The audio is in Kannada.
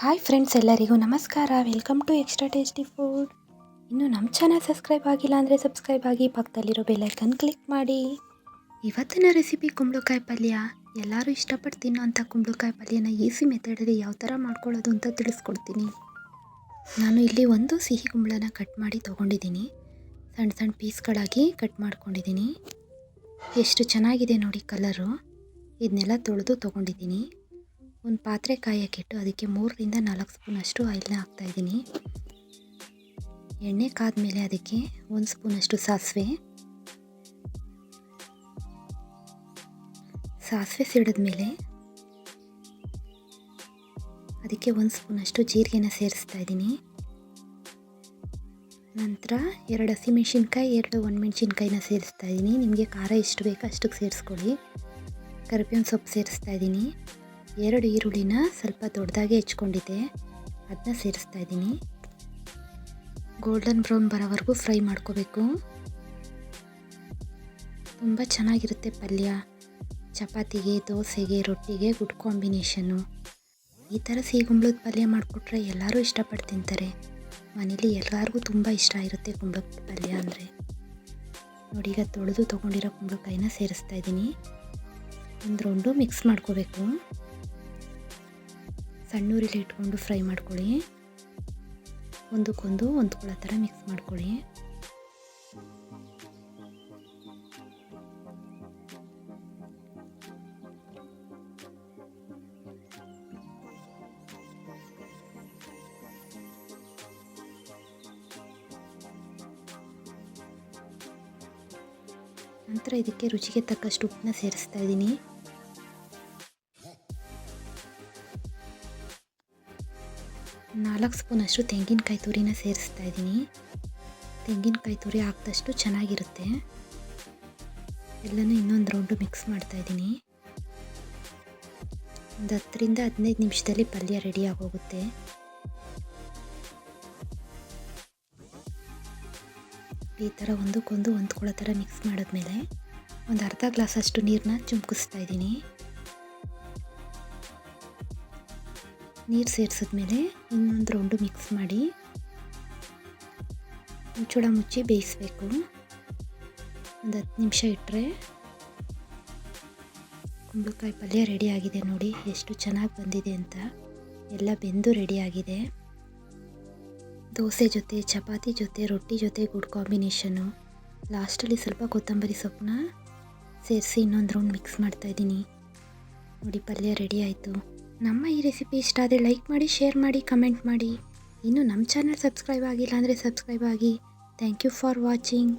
ಹಾಯ್ ಫ್ರೆಂಡ್ಸ್ ಎಲ್ಲರಿಗೂ ನಮಸ್ಕಾರ. Welcome to extra tasty food ಇನ್ನು ನಮ್ಮ ಚಾನಲ್ ಸಬ್ಸ್ಕ್ರೈಬ್ ಆಗಿಲ್ಲ ಅಂದರೆ ಸಬ್ಸ್ಕ್ರೈಬ್ ಆಗಿ ಪಕ್ಕದಲ್ಲಿರೋ ಬೆಲ್ಲೈಕನ್ ಕ್ಲಿಕ್ ಮಾಡಿ. ಇವತ್ತಿನ ರೆಸಿಪಿ ಕುಂಬಳಕಾಯಿ ಪಲ್ಯ. ಎಲ್ಲರೂ ಇಷ್ಟಪಟ್ಟು ತಿನ್ನೋಂಥ ಕುಂಬಳಕಾಯಿ ಪಲ್ಯನ ಈಸಿ ಮೆಥಡಲ್ಲಿ ಯಾವ ಥರ ಮಾಡ್ಕೊಳ್ಳೋದು ಅಂತ ತಿಳಿಸ್ಕೊಡ್ತೀನಿ. ನಾನು ಇಲ್ಲಿ ಒಂದು ಸಿಹಿ ಕುಂಬಳನ ಕಟ್ ಮಾಡಿ ತೊಗೊಂಡಿದ್ದೀನಿ. ಸಣ್ಣ ಸಣ್ಣ ಪೀಸ್ಗಳಾಗಿ ಕಟ್ ಮಾಡ್ಕೊಂಡಿದ್ದೀನಿ. ಎಷ್ಟು ಚೆನ್ನಾಗಿದೆ ನೋಡಿ ಕಲರು ಇದನ್ನೆಲ್ಲ ತೊಳೆದು ತೊಗೊಂಡಿದ್ದೀನಿ. ಒಂದು ಪಾತ್ರೆ ಕಾಯಕ್ಕಿಟ್ಟು ಅದಕ್ಕೆ ಮೂರರಿಂದ ನಾಲ್ಕು ಸ್ಪೂನಷ್ಟು ಆಯಿಲ್ನ ಹಾಕ್ತಾಯಿದ್ದೀನಿ ಎಣ್ಣೆ ಕಾದ್ಮೇಲೆ ಅದಕ್ಕೆ ಒಂದು ಸ್ಪೂನಷ್ಟು ಸಾಸಿವೆ. ಸಾಸಿವೆ ಸಿಡಿದ್ಮೇಲೆ ಅದಕ್ಕೆ ಒಂದು ಸ್ಪೂನಷ್ಟು ಜೀರಿಗೆನ ಸೇರಿಸ್ತಾ ಇದ್ದೀನಿ. ನಂತರ ಎರಡು ಹಸಿಮೆಣ್ಸಿನ್ಕಾಯಿ, ಎರಡು ಒಣಮೆಣ್ಸಿನ್ಕಾಯಿನ ಸೇರಿಸ್ತಾ ಇದ್ದೀನಿ. ನಿಮಗೆ ಖಾರ ಎಷ್ಟು ಬೇಕೋ ಅಷ್ಟಕ್ಕೆ ಸೇರಿಸ್ಕೊಳ್ಳಿ. ಕರಿಬೇವಿನ ಸೊಪ್ಪು ಸೇರಿಸ್ತಾ ಇದ್ದೀನಿ. ಎರಡು ಈರುಳ್ಳಿನ ಸ್ವಲ್ಪ ದೊಡ್ಡದಾಗಿ ಹೆಚ್ಕೊಂಡಿದ್ದೆ. ಅದನ್ನ ಸೇರಿಸ್ತಾ ಇದ್ದೀನಿ. ಗೋಲ್ಡನ್ ಬ್ರೌನ್ ಬರೋವರೆಗೂ ಫ್ರೈ ಮಾಡ್ಕೋಬೇಕು. ತುಂಬ ಚೆನ್ನಾಗಿರುತ್ತೆ ಪಲ್ಯ. ಚಪಾತಿಗೆ, ದೋಸೆಗೆ, ರೊಟ್ಟಿಗೆ, ಗುಡ್ ಕಾಂಬಿನೇಷನ್ನು. ಈ ಥರ ಸಿಹಿಗುಂಬ್ಳದ ಪಲ್ಯ ಮಾಡಿಕೊಟ್ರೆ ಎಲ್ಲರೂ ಇಷ್ಟಪಟ್ಟು ತಿಂತಾರೆ. ಮನೇಲಿ ಎಲ್ಲರಿಗೂ ತುಂಬ ಇಷ್ಟ ಇರುತ್ತೆ ಕುಂಬಳಕಾಯಿ ಪಲ್ಯ ಅಂದರೆ. ನೋಡಿ, ಈಗ ತೊಳೆದು ತೊಗೊಂಡಿರೋ ಕುಂಬಳಕಾಯಿನ ಸೇರಿಸ್ತಾ ಇದ್ದೀನಿ. ಒಂದು ರೌಂಡು ಮಿಕ್ಸ್ ಮಾಡ್ಕೋಬೇಕು. ಸಣ್ಣೂರಿಲಿ ಇಟ್ಕೊಂಡು ಫ್ರೈ ಮಾಡ್ಕೊಳ್ಳಿ. ಒಂದಕ್ಕೊಂದು ಹೊಂದ್ಕೊಳ್ಳೋ ಥರ ಮಿಕ್ಸ್ ಮಾಡ್ಕೊಳ್ಳಿ. ನಂತರ ಇದಕ್ಕೆ ರುಚಿಗೆ ತಕ್ಕಷ್ಟು ಉಪ್ಪನ್ನ ಸೇರಿಸ್ತಾ ಇದ್ದೀನಿ. ನಾಲ್ಕು ಸ್ಪೂನಷ್ಟು ತೆಂಗಿನಕಾಯಿ ತುರಿನ ಸೇರಿಸ್ತಾ ಇದ್ದೀನಿ. ತೆಂಗಿನಕಾಯಿ ತುರಿ ಹಾಕಿದಷ್ಟು ಚೆನ್ನಾಗಿರುತ್ತೆ. ಎಲ್ಲನೂ ಇನ್ನೊಂದು ರೌಂಡು ಮಿಕ್ಸ್ ಮಾಡ್ತಾ ಇದ್ದೀನಿ. ಒಂದು ಹತ್ತರಿಂದ ಹದಿನೈದು ನಿಮಿಷದಲ್ಲಿ ಪಲ್ಯ ರೆಡಿ ಆಗೋಗುತ್ತೆ. ಈ ಥರ ಒಂದಕ್ಕೊಂದು ಹೊಂದ್ಕೊಳ್ಳೋ ಥರ ಮಿಕ್ಸ್ ಮಾಡಿದ್ಮೇಲೆ ಒಂದು ಅರ್ಧ ಗ್ಲಾಸಷ್ಟು ನೀರನ್ನ ಚುಮ್ಕಿಸ್ತಾ ಇದ್ದೀನಿ. ನೀರು ಸೇರಿಸಿದ್ಮೇಲೆ ಇನ್ನೊಂದು ರೌಂಡು ಮಿಕ್ಸ್ ಮಾಡಿ ಮುಚ್ಚಳ ಮುಚ್ಚಿ ಬೇಯಿಸಬೇಕು. ಒಂದು ಹತ್ತು ನಿಮಿಷ ಇಟ್ಟರೆ ಕುಂಬಳಕಾಯಿ ಪಲ್ಯ ರೆಡಿಯಾಗಿದೆ ನೋಡಿ, ಎಷ್ಟು ಚೆನ್ನಾಗಿ ಬಂದಿದೆ ಅಂತ. ಎಲ್ಲ ಬೆಂದು ರೆಡಿಯಾಗಿದೆ ದೋಸೆ ಜೊತೆ, ಚಪಾತಿ ಜೊತೆ, ರೊಟ್ಟಿ ಜೊತೆ ಗುಡ್ ಕಾಂಬಿನೇಷನು ಲಾಸ್ಟಲ್ಲಿ ಸ್ವಲ್ಪ ಕೊತ್ತಂಬರಿ ಸೊಪ್ಪನ್ನ ಸೇರಿಸಿ ಇನ್ನೊಂದು ರೌಂಡ್ ಮಿಕ್ಸ್ ಮಾಡ್ತಾಯಿದ್ದೀನಿ ನೋಡಿ, ಪಲ್ಯ ರೆಡಿ ಆಯಿತು. ನಮ್ಮ ಈ ರೆಸಿಪಿ ಇಷ್ಟ ಆದರೆ ಲೈಕ್ ಮಾಡಿ, ಶೇರ್ ಮಾಡಿ, ಕಮೆಂಟ್ ಮಾಡಿ. ಇನ್ನು ನಮ್ಮ ಚಾನಲ್ ಸಬ್ಸ್ಕ್ರೈಬ್ ಆಗಿಲ್ಲ ಅಂದರೆ ಸಬ್ಸ್ಕ್ರೈಬ್ ಆಗಿ. Thank you for watching